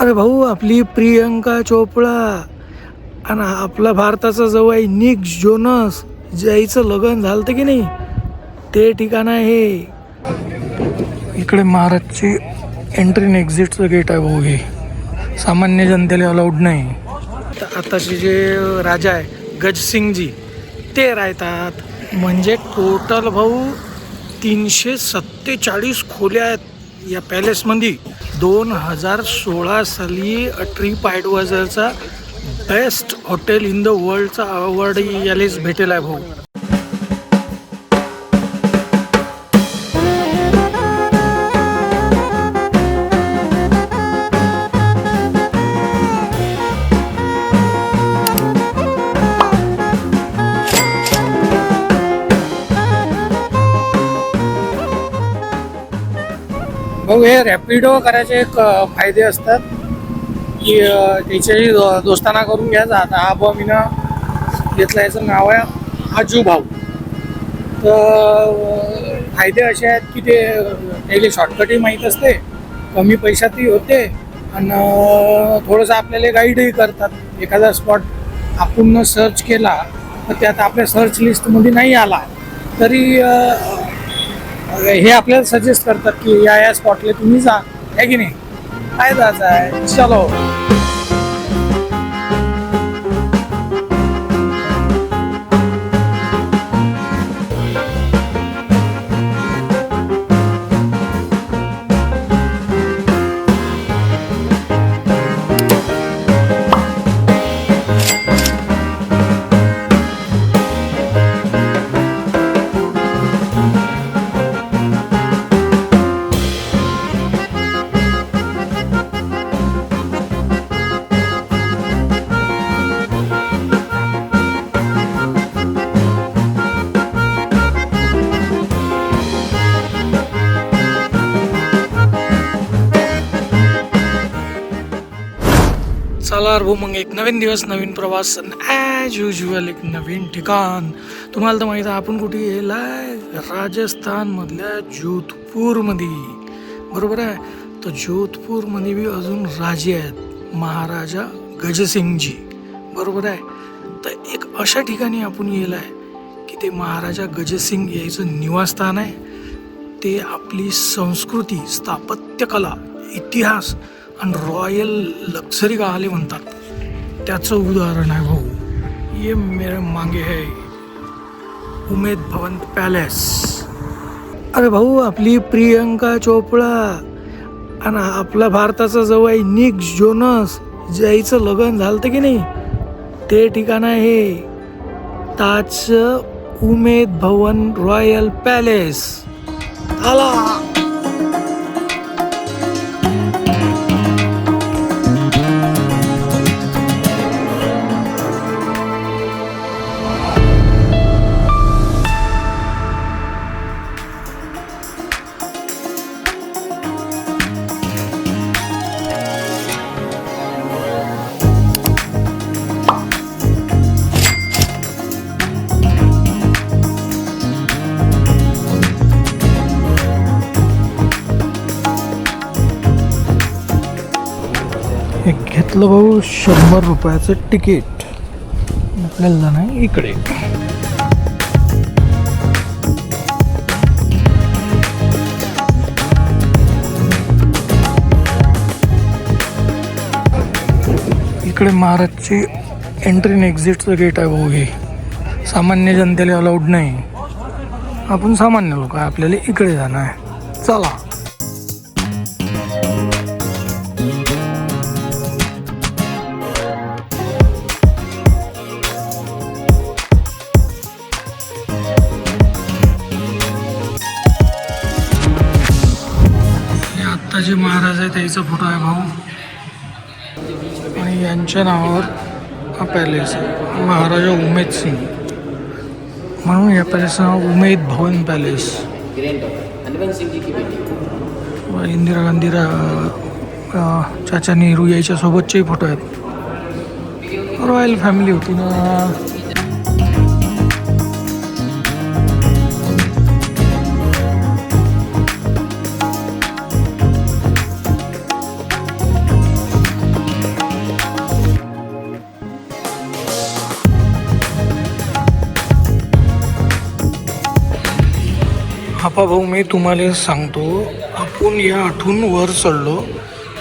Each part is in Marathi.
अरे भाऊ आपली प्रियंका चोपडा आणि आपला भारताचा जवळ आहे निक जोनस ज्याचं लग्न झालं की नाही ते ठिकाण आहे. इकडे महाराजची एंट्री आणि एक्झिटचं गेट आहे भाऊ हे. सामान्य जनतेला अलाउड नाही. तर आताचे जे राजा आहे गजसिंगजी ते राहतात. म्हणजे टोटल भाऊ तीनशे सत्तेचाळीस खोल्या आहेत या पॅलेसमध्ये दोन हजार सोळा साली ट्रीप ॲडवायझरचा बेस्ट हॉटेल इन द वर्ल्डचा अवॉर्ड यालेच भेटेल आहे भाऊ. मग हे रॅपिडो करायचे एक फायदे असतात. की त्याच्याही दो- दोस्ताना करून घ्यायचा आता हा भाऊ मीनं घेतला याचं नाव आहे आजू भाऊ. तर फायदे असे आहेत की ते त्याला शॉर्टकटही माहीत असते. कमी पैशातही होते. आणि थोडंसं आपल्याला गाईडही करतात. एखादा स्पॉट आपण सर्च केला तर त्यात आपल्या सर्च लिस्टमध्ये नाही आला. तरी हे आपल्याला सजेस्ट करतात की या या स्पॉटला तुम्ही जा. है की नाही? काय जायचं आहे. चलो. चला हो, एक नवीन दिवस नवीन प्रवास ॲज युजल एक नवीन ठिकाण. तुम्हाला तर माहीत आहे आपण कुठे येलाय राजस्थान मधल्या जोधपूरमध्ये. बरोबर आहे? तर जोधपूरमध्ये बी अजून राजे आहेत. महाराजा गजसिंगजी. बरोबर आहे? तर एक अशा ठिकाणी आपण येलाय की ते महाराजा गजसिंग याचं निवासस्थान आहे. ते आपली संस्कृती स्थापत्यकला इतिहास आणि रॉयल लक्झरी गाले म्हणतात. त्याचं उदाहरण आहे भाऊ. ये मेरे मागे है. उमेद भवन पॅलेस. अरे भाऊ आपली प्रियंका चोपडा आणि आपला भारताचा जवळ निक जोनस ज्याचं लग्न झालं की नाही ते ठिकाण आहे ताज उमेद भवन रॉयल पॅलेस. आला! घेतलं भाऊ शंभर रुपयाचं तिकीट आपल्याला जाणं आहे इकडे. इकडे महाराजची एंट्री आणि एक्झिटचं गेट आहे भाऊ हे. सामान्य जनतेला अलाउड नाही. आपण सामान्य लोक आहे आपल्याला इकडे जाणं आहे. चला. हे महाराज आहे त्याचा फोटो आहे भाऊ. आणि यांच्या नावावर हा पॅलेस आहे. महाराजा उमेद सिंग. म्हणून या पॅलेसचं नाव उमेद भवन पॅलेस इंदिरा गांधी चाचा नेहरू याच्या सोबतचेही फोटो आहेत. रॉयल फॅमिली होती ना. अप्पा भाऊ मी तुम्हाला सांगतो आपण या आठून वर चढलो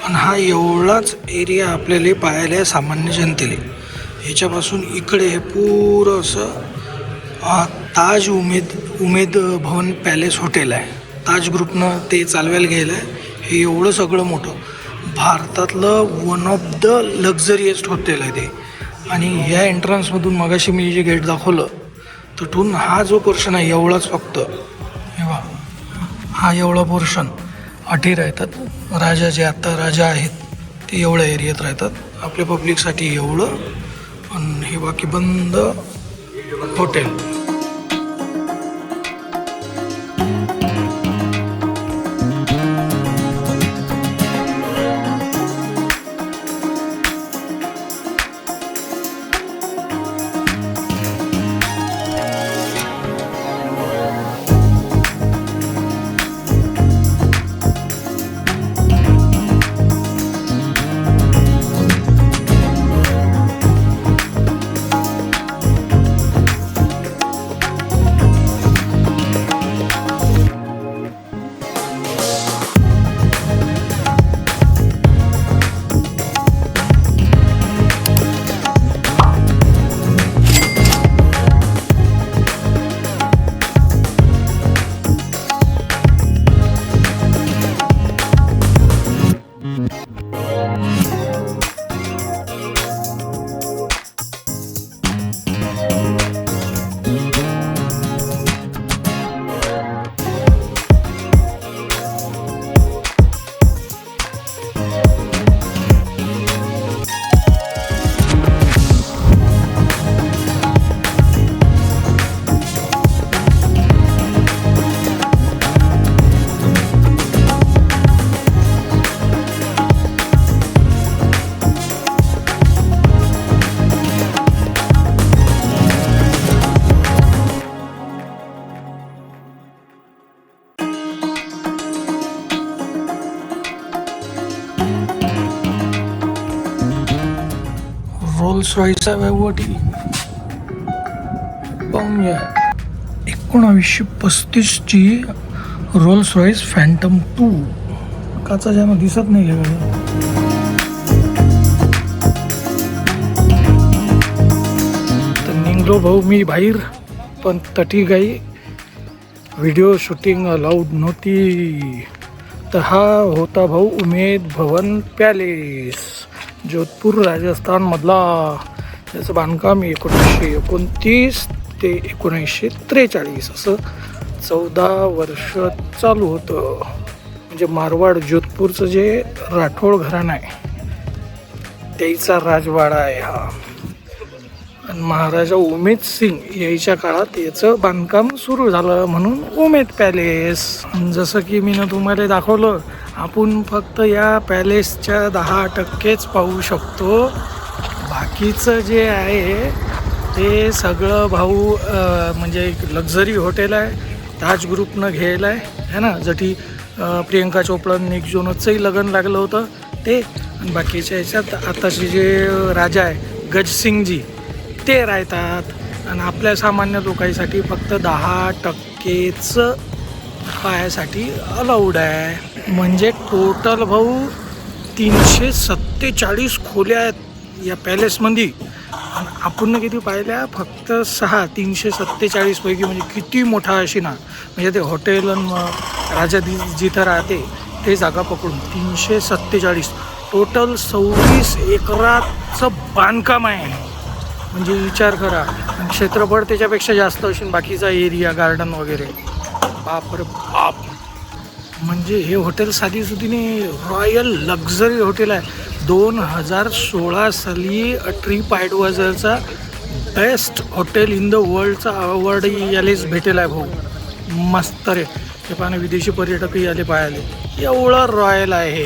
आणि हा एवढाच एरिया आपल्याला पाहायला सामान्य जनतेला. ह्याच्यापासून इकडे हे पुरं असं ताज उमेद उमेद भवन पॅलेस हॉटेल आहे. ताज ग्रुपनं ते चालवायला गेलं आहे हे एवढं सगळं मोठं. भारतातलं one of the luxuriest hotel आहे ते. आणि ह्या एंट्रन्समधून मगाशी मी जे गेट दाखवलं तिथून हा जो पोर्शन आहे एवढाच फक्त. हा एवढा पोर्शन अटी राहतात राजा जे आत्ता राजा आहेत ते एवढ्या एरियात राहतात. आपल्या पब्लिकसाठी एवढं आणि हे बाकी बंद हॉटेल रोल्स रॉयचा वैवटी पाहूया एकोणावीसशे पस्तीसची रोल्स रॉईस फॅन्टम टू काचा ज्यामध्ये दिसत नाही आहे तर निघलो भाऊ मी बाहेर पण तटी काही व्हिडिओ शूटिंग अलाउड नव्हती. तर हा होता भाऊ उमेद भवन पॅलेस जोधपूर राजस्थानमधला त्याचं बांधकाम एकोणीसशे एकोणतीस ते एकोणीसशे त्रेचाळीस असं चौदा वर्ष चालू होतं. म्हणजे मारवाड जोधपूरचं जे राठोड घराणं आहे त्याचा राजवाडा आहे हा. आणि महाराजा उमेद सिंग याच्या काळात याचं बांधकाम सुरू झालं म्हणून उमेद पॅलेस. जसं की मी तुम्हाला दाखवलं आपण फक्त या पॅलेसच्या दहा टक्केच पाहू शकतो. बाकीचं जे आहे ते सगळं भाऊ म्हणजे एक लक्झरी हॉटेल आहे. ताज ग्रुपनं घ्यायला आहे है ना? जठी प्रियंका चोपडा निक जोनसचंही लग्न लागलं होतं. ते आणि बाकीच्या ह्याच्यात आताचे जे राजा आहे गजसिंगजी ते राहतात. आणि आपल्या सामान्य लोकांसाठी फक्त दहा टक्केच पायासाठी अलाउड आहे. म्हणजे टोटल भाऊ तीनशे सत्तेचाळीस खोल्या आहेत या पॅलेसमध्ये आणि आपण किती पाहिल्या? फक्त सहा तीनशे सत्तेचाळीसपैकी म्हणजे किती मोठा अशी ना. म्हणजे ते हॉटेल मग राजा दि जिथं राहते ते जागा पकडून तीनशे सत्तेचाळीस. टोटल सव्वीस एकराचं बांधकाम आहे. म्हणजे विचार करा. आणि क्षेत्रफळ त्याच्यापेक्षा जास्त असून बाकीचा एरिया गार्डन वगैरे. बाप रे बाप. म्हणजे हे हॉटेल साधी सुधीने रॉयल लक्झरी हॉटेल आहे. दोन हजार सोळा साली ट्रीप ॲडवायझरचा बेस्ट हॉटेल इन द वर्ल्डचा अवॉर्ड यालेच भेटेल आहे भाऊ. मस्त रे. ते पाहणे विदेशी पर्यटकही आले पाहायले. एवढं रॉयल आहे.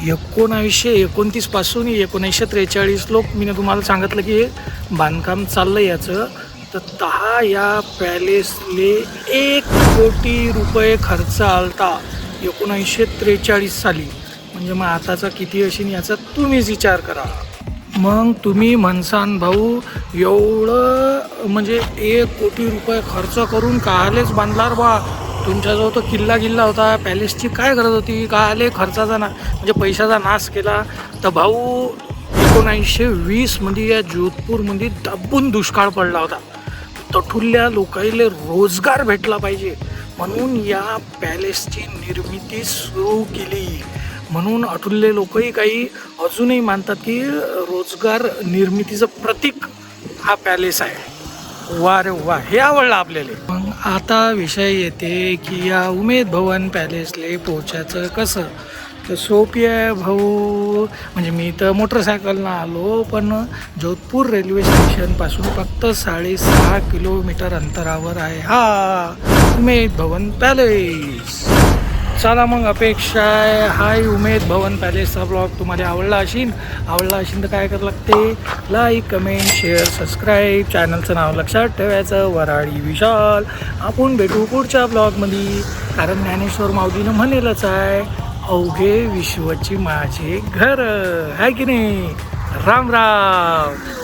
हे एकोणावीसशे एकोणतीसपासून एकोणीसशे त्रेचाळीस लोक मी तुम्हाला सांगितलं की हे बांधकाम चाललं याचं. तर दहा या पॅलेसले एक कोटी रुपये खर्च आलता एकोणीसशे त्रेचाळीस साली. म्हणजे मग आताचा किती असेल याचा तुम्हीच विचार करा. मग तुम्ही म्हणसान भाऊ एवढं म्हणजे एक कोटी रुपये खर्च करून कालेच बांधणार बा. तुमच्याजवळ तो किल्ला गिल्ला होता पॅलेसची काय गरज होती? का आले खर्चाचा ना म्हणजे पैशाचा नाश केला. तर भाऊ एकोणीसशे वीसमध्ये या जोधपूरमध्ये दबून दुष्काळ पडला होता. तठुल्या लोकाईले रोजगार भेटला पाहिजे. म्हणून या पॅलेसची निर्मिती सुरू केली. म्हणून अठुल्ले लोकही काही अजूनही मानतात की रोजगार निर्मितीचं प्रतीक हा पॅलेस आहे. वा रे वा हे आवडलं आपल्याला. मग आता विषय येते की या उमेद भवन पॅलेसले पोचायचं कसं? तर सोपी आहे भाऊ म्हणजे मी तर मोटरसायकलनं आलो पण जोधपूर रेल्वे स्टेशनपासून फक्त साडेसहा किलोमीटर अंतरावर आहे हा उमेद भवन पॅलेस. चला मग अपेक्षा आहे. हाय उमेद भवन पॅलेसचा ब्लॉग तुम्हाला आवडला असेल आवडला असेल तर काय करावं लागते? लाईक कमेंट शेअर सबस्क्राईब चॅनलचं नाव लक्षात ठेवायचं वराळी विशाल. आपण भेटू पुढच्या ब्लॉगमध्ये. कारण ज्ञानेश्वर माऊलीनं म्हणेलच आहे अवघे विश्वची माझे घर. आहे की नाही? राम राम.